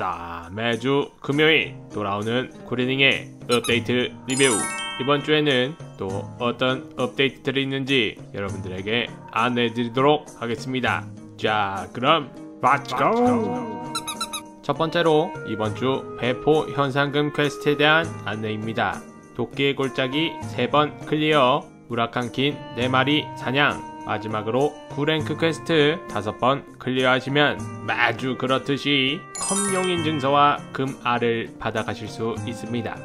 아싸 매주 금요일 돌아오는 쿠리닝의 업데이트 리뷰. 이번 주에는 또 어떤 업데이트들이 있는지 여러분들에게 안내해 드리도록 하겠습니다. 자 그럼 Let's go! 첫 번째로 이번 주 배포 현상금 퀘스트에 대한 안내입니다. 도끼의 골짜기 3번 클리어 우라칸 킨 4마리 사냥 마지막으로 9랭크 퀘스트 5번 클리어하시면 매주 그렇듯이 컴용인 증서와 금알을 받아가실 수 있습니다.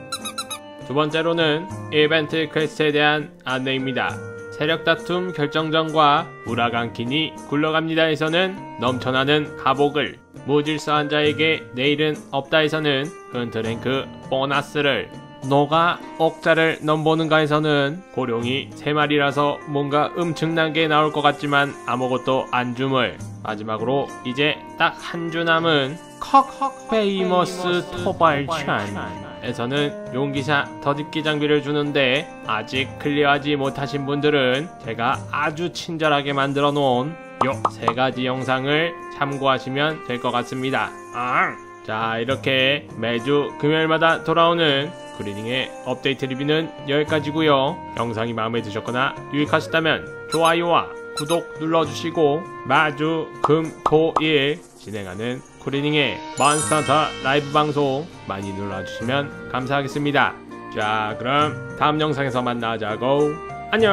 두 번째로는 이벤트 퀘스트에 대한 안내입니다. 세력 다툼 결정전과 우라간킨이 굴러갑니다에서는 넘쳐나는 가복을 무질서한 자에게 내일은 없다에서는 헌트랭크 보너스를 너가 억자를 넘보는가에서는 고룡이 3마리라서 뭔가 엄청나게 나올 것 같지만 아무것도 안 줌을 마지막으로 이제 딱 한 주 남은 컥 페이머스 토발찬에서는 용기사 더딥기 장비를 주는데 아직 클리어하지 못하신 분들은 제가 아주 친절하게 만들어 놓은 요세 가지 영상을 참고하시면 될 것 같습니다. 자 이렇게 매주 금요일마다 돌아오는 그리닝의 업데이트 리뷰는 여기까지고요. 영상이 마음에 드셨거나 유익하셨다면 좋아요와 구독 눌러주시고 매주 금, 토, 일 진행하는 쿠리닝의 몬스터터 라이브 방송 많이 눌러주시면 감사하겠습니다. 자 그럼 다음 영상에서 만나자고. 안녕